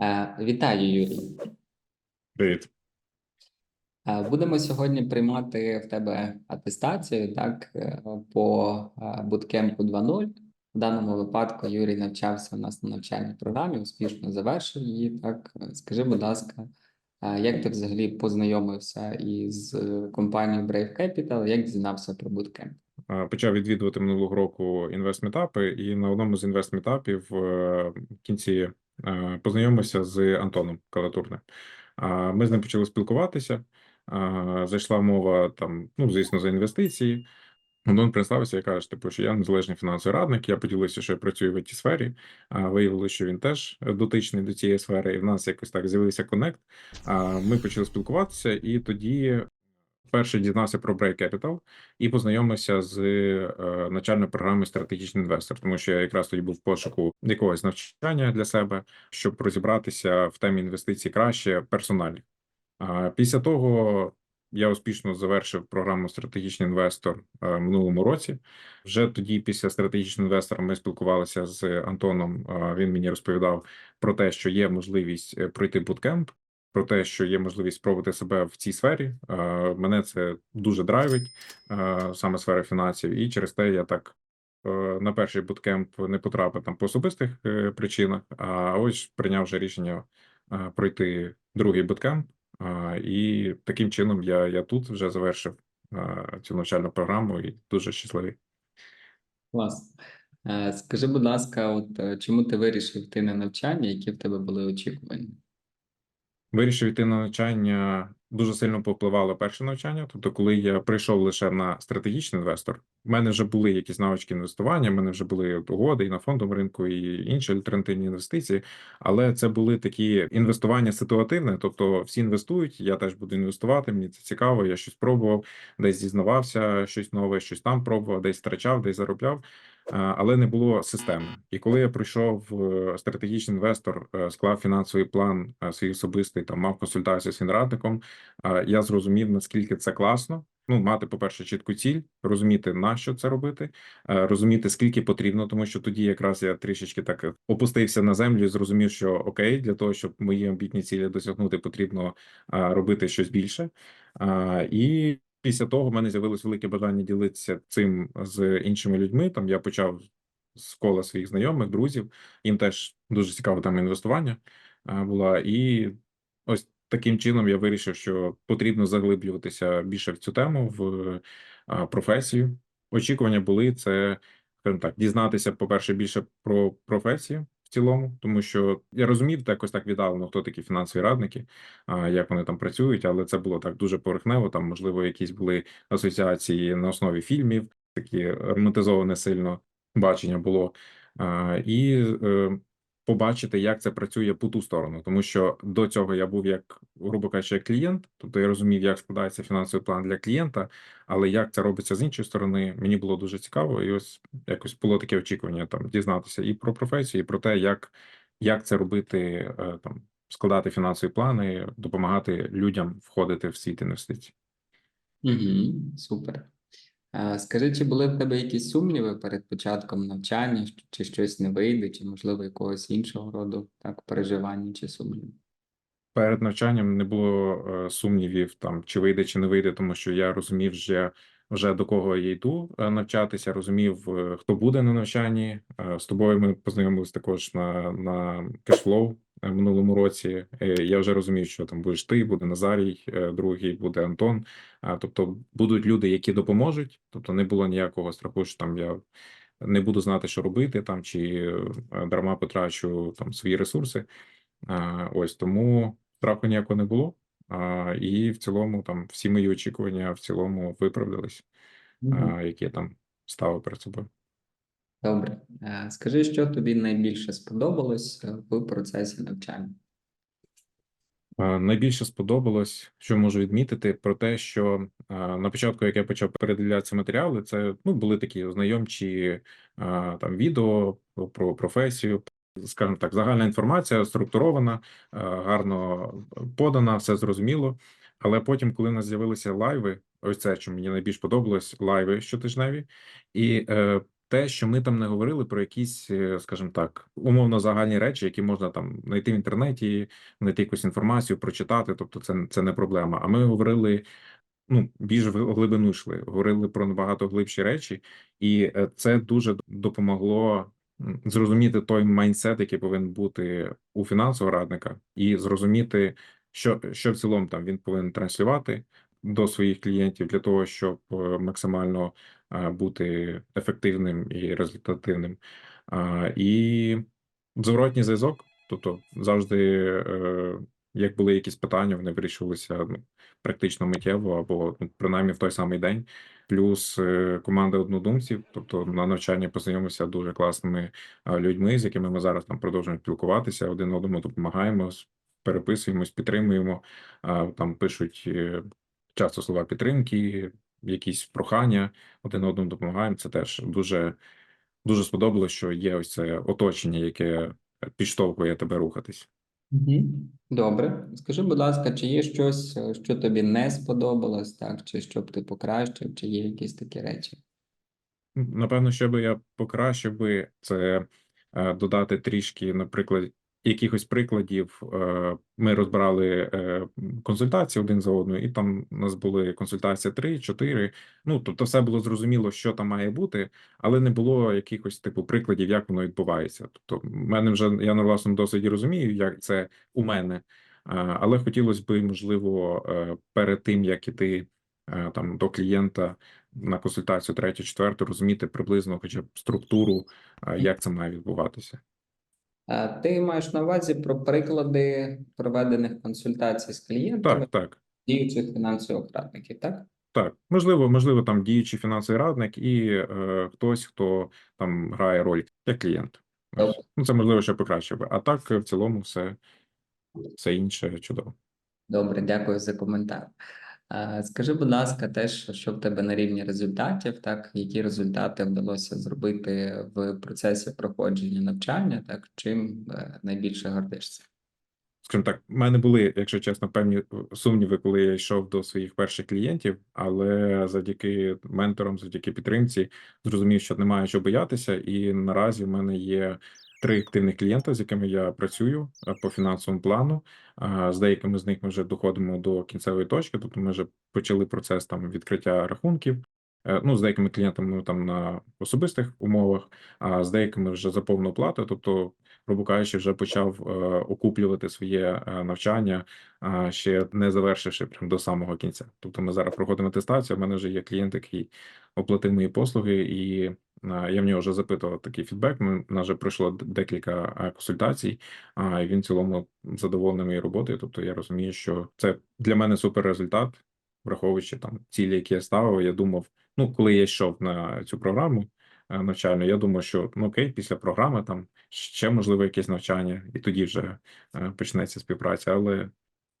Е, Вітаю, Юрій. Привіт. Е, Будемо сьогодні приймати в тебе атестацію, так, е, по е, Bootcamp 2.0. В даному випадку Юрій навчався у нас на навчальній програмі, успішно завершив її. Так, скажи, будь ласка, е, як ти взагалі познайомився із компанією Brave Capital, як дізнався про Bootcamp? Почав відвідувати минулого року інвестметапи, і на одному з інвестметапів в кінці познайомився з Антоном Калатурним. А, Ми з ним почали спілкуватися. Зайшла мова там, ну звісно, за інвестиції. Антон представився і каже, типу, що я незалежний фінансовий радник. Я поділився, що я працюю в it сфері. Виявилося, що він теж дотичний до цієї сфери, і в нас якось так з'явився коннект. А ми почали спілкуватися, і тоді вперше дізнався про Break Capital і познайомився з е, начальною програмою стратегічний інвестор, тому що я якраз тоді був в пошуку якогось навчання для себе, щоб розібратися в темі інвестицій краще персонально. А після того я успішно завершив програму стратегічний інвестор е, минулому році. Вже тоді, після стратегічного інвестора, ми спілкувалися з Антоном. Е, Він мені розповідав про те, що є можливість пройти буткемп, про те, що є можливість спробувати себе в цій сфері. Е, Мене це дуже драйвить, е, саме сфера фінансів, і через те я так. е, На перший буткемп не потрапив там по особистих причинах, а ось прийняв вже рішення пройти другий буткемп. І таким чином я, я тут вже завершив цю навчальну програму і дуже щасливий. Клас. Скажи, будь ласка, от чому ти вирішив йти на навчання, які в тебе були очікування? Вирішив йти на навчання. Дуже сильно повпливало перше навчання. Тобто, коли я прийшов лише на стратегічний інвестор, в мене вже були якісь навички інвестування, в мене вже були угоди і на фондовому ринку, і інші альтернативні інвестиції. Але це були такі інвестування ситуативне. Тобто, всі інвестують, я теж буду інвестувати. Мені це цікаво. Я щось пробував, десь дізнавався, щось нове, щось там пробував, десь втрачав, десь заробляв. Е, але не було системи. І коли я прийшов стратегічний інвестор, е, склав фінансовий план е, свій особистий, там мав консультацію з фінрадником, е, я зрозумів, наскільки це класно. Ну, мати, по-перше, чітку ціль, розуміти на що це робити, е, розуміти скільки потрібно, тому що тоді якраз я трішечки так опустився на землю і зрозумів, що окей, для того, щоб мої амбітні цілі досягнути, потрібно е, робити щось більше. Е, І після того в мене з'явилось велике бажання ділитися цим з іншими людьми. Там я почав з кола своїх знайомих, друзів. Їм теж дуже цікава тема інвестування була. І ось таким чином я вирішив, що потрібно заглиблюватися більше в цю тему, в професію. Очікування були це, скажімо так, дізнатися, по-перше, більше про професію. Цілому, тому що я розумів так, так віддалено, хто такі фінансові радники, а, як вони там працюють, але це було так дуже поверхнево. Там, можливо, якісь були асоціації на основі фільмів, такі романтизоване сильно бачення було. І е, побачити, як це працює по ту сторону, тому що до цього я був як, грубо кажучи, як клієнт, тобто я розумів, як складається фінансовий план для клієнта, але як це робиться з іншої сторони, мені було дуже цікаво, і ось якось було таке очікування там дізнатися і про професію, і про те, як, як це робити е, там складати фінансові плани, допомагати людям входити в світ інвестицій. Угу, супер. Е, Скажи, чи були в тебе якісь сумніви перед початком навчання, чи щось не вийде, чи можливо якогось іншого роду так переживання чи сумнівів? Перед навчанням не було е, сумнівів там, чи вийде, чи не вийде, тому що я розумів вже, вже до кого я йду е, навчатися, розумів, хто буде на навчанні. З тобою ми познайомилися також на, на кешфлоу е, минулому році. Е, Я вже розумів, що там будеш ти, буде Назарій, е, другий буде Антон. Тобто будуть люди, які допоможуть. Тобто не було ніякого страху, що там я не буду знати, що робити там, чи дарма потрачу там свої ресурси. Ось тому страху ніякого не було. І в цілому там всі мої очікування в цілому виправдались, які я там ставив перед собою. Добре. Е, Скажи, що тобі найбільше сподобалось е, в процесі навчання? Найбільше сподобалось, що можу відмітити, про те, що на початку, як я почав передивлятися матеріали, це ну були такі ознайомчі там відео про- про професію, скажімо так, загальна інформація структурована, гарно подана, все зрозуміло. Але потім, коли у нас з'явилися лайви, ось це, що мені найбільш подобалось, лайви щотижневі, і е, те, що ми там не говорили про якісь, е, скажімо так, умовно загальні речі, які можна там знайти в інтернеті, знайти якусь інформацію, прочитати. Тобто, це, це не проблема. А ми говорили ну, більш глибину йшли, говорили про набагато глибші речі, і е, це дуже допомогло зрозуміти той майндсет, який повинен бути у фінансового радника, і зрозуміти, що, що в цілому там він повинен транслювати до своїх клієнтів для того, щоб е, максимально е, бути ефективним і результативним. І зворотній зв'язок, тобто завжди, е, як були якісь питання, вони вирішувалися ну, практично миттєво або ну, принаймні в той самий день. Плюс е, команда однодумців, тобто на навчанні познайомився дуже класними людьми, з якими ми зараз там продовжуємо спілкуватися, один одному допомагаємо, переписуємось, підтримуємо. Там пишуть часто слова підтримки, якісь прохання, один одному допомагаємо. Це теж дуже дуже сподобалось, що є ось це оточення, яке підштовхує тебе рухатись. Добре. Скажи, будь ласка, чи є щось, е, що тобі не сподобалось, так, чи що б ти покращив, чи є якісь такі речі? Напевно, що би я покращив би, це е, додати трішки, наприклад, якихось прикладів. Е, Ми розбирали е, консультації один за одною, і там у нас були консультації 3, 4. Ну, тобто, все було зрозуміло, що там має бути, але не було якихось типу прикладів, як воно відбувається. Тобто, в мене вже я на власному досвіді розумію, як це у мене. Е, Але хотілося б, можливо, перед тим як іти там до клієнта на консультацію третю, четверту, розуміти приблизно хоча б структуру, як це має відбуватися. А ти маєш на увазі про приклади проведених консультацій з клієнтами, Так, так, діючих фінансових радників, так? так. Можливо, можливо, там діючий фінансовий радник і е, хтось, хто там грає роль як клієнт. Добре. Ну, це можливо, що покраще би. А так, в цілому, все, все інше чудово. Добре, дякую за коментар. А, Скажи, будь ласка, теж, що в тебе на рівні результатів, так, які результати вдалося зробити в процесі проходження навчання, так, чим е, найбільше гордишся? Скажімо так, в мене були, якщо чесно, певні е, сумніви, коли я йшов до своїх перших клієнтів, але завдяки менторам, завдяки підтримці, зрозумів, що немає що боятися, і наразі в мене є три активних клієнта, з якими я працюю е, по фінансовому плану. З деякими з них ми вже доходимо до кінцевої точки, тобто ми вже почали процес там відкриття рахунків. Е, Ну, з деякими клієнтами там на особистих умовах, а з деякими вже за повну оплату. Тобто, грубо кажучи, вже почав е, окуплювати своє е, навчання, ще не завершивши прям до самого кінця. Тобто, ми зараз проходимо атестацію. У мене вже є клієнт, який оплатив мої послуги, і я в нього вже запитував такий фідбек. Ми нас вже пройшло декілька консультацій, і він в цілому задоволений моєю роботою. Тобто, я розумію, що це для мене супер результат, враховуючи там цілі, які я ставив. Я думав, ну коли я йшов на цю програму е, навчальну, я думав, що ну окей, після програми там ще можливо якесь навчання, і тоді вже е, почнеться співпраця. Але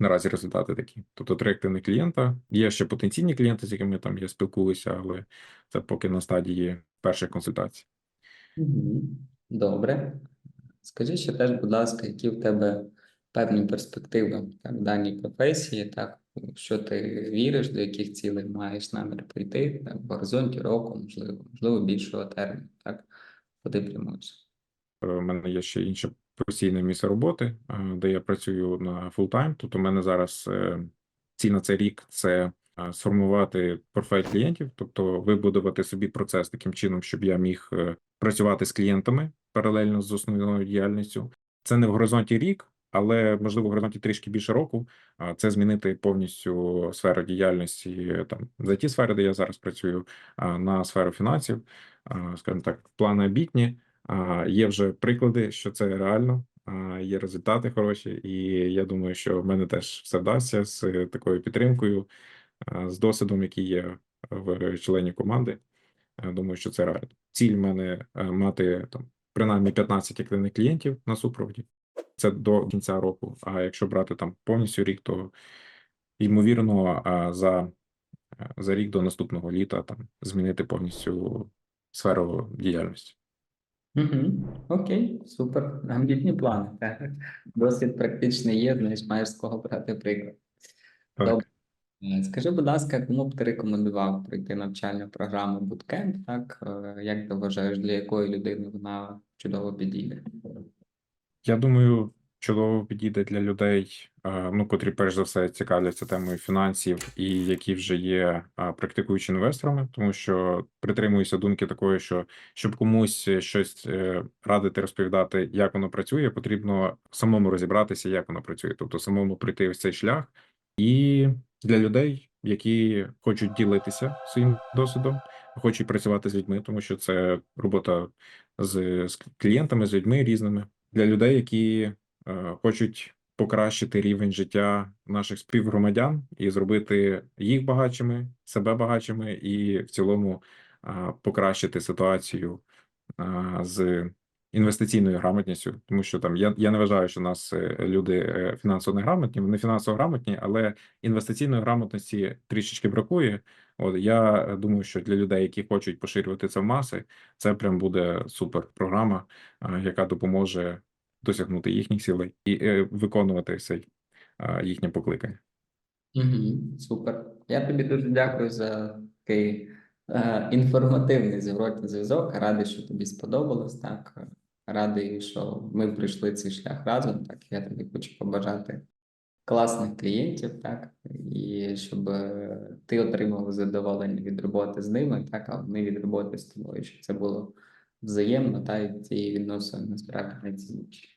наразі результати такі. Тобто три активних клієнта. Є ще потенційні клієнти, з якими там я спілкуюся, але це поки на стадії перших консультацій. Добре. Скажи ще теж, будь ласка, які в тебе певні перспективи в даній професії, так, в що ти віриш, до яких цілей маєш намір прийти, так, в горизонті року, можливо, можливо, більшого терміну, так, куди прямуєш? У мене є ще інше постійне місце роботи, е, де я працюю на фултайм. Тобто, у мене зараз е, ціль на цей рік це е, сформувати портфель клієнтів, тобто вибудувати собі процес таким чином, щоб я міг е, працювати з клієнтами паралельно з основною діяльністю. Це не в горизонті рік, але можливо в горизонті трішки більше року. Це змінити повністю сферу діяльності там за ті сфери, де я зараз працюю, на сферу фінансів, скажімо так, плани обітні. Є вже приклади, що це реально, є результати хороші, і я думаю, що в мене теж все вдасться з такою підтримкою, з досвідом, який є в членів команди. Думаю, що це реально. Ціль в мене е, мати там принаймні 15 активних клієнтів на супроводі. Це до кінця року. А якщо брати там повністю рік, то ймовірно за, е, за рік до наступного літа там змінити повністю сферу діяльності. Угу. Окей, супер. Амбітні плани. Так. Досвід практичний є, знаєш, маєш з кого брати приклад. Так. Добре. Е, Скажи, будь ласка, кому б ти рекомендував пройти навчальну програму Bootcamp, так? Е, Як ти вважаєш, для якої людини вона чудово підійде? Я думаю, чудово підійде для людей, е, ну, котрі перш за все цікавляться темою фінансів і які вже є е, практикуючими інвесторами, тому що притримуюся думки такої, що щоб комусь щось е, радити, розповідати, як воно працює, потрібно самому розібратися, як воно працює, тобто самому пройти ось цей шлях. І для людей, які хочуть ділитися своїм досвідом, хочуть працювати з людьми, тому що це робота з, з клієнтами, з людьми різними для людей, які е, хочуть покращити рівень життя наших співгромадян і зробити їх багатшими, себе багатшими, і в цілому е, покращити ситуацію е, з інвестиційною грамотністю, тому що там я, я не вважаю, що нас люди фінансово неграмотні, вони фінансово грамотні, але інвестиційної грамотності трішечки бракує. От я е, думаю, що для людей, які хочуть поширювати це в маси, це прям буде супер програма, е, яка допоможе досягнути їхніх цілей і е, виконувати цей е, їхнє покликання. Супер. Я тобі дуже дякую за такий інформативний зворотній зв'язок. Радий, що тобі сподобалось. Так радий, що ми пройшли цей шлях разом. Так я тобі хочу побажати класних клієнтів, так і щоб ти отримав задоволення від роботи з ними, так а вони від роботи з тобою, щоб це було взаємно, та і ці відносини насправді найцінніші.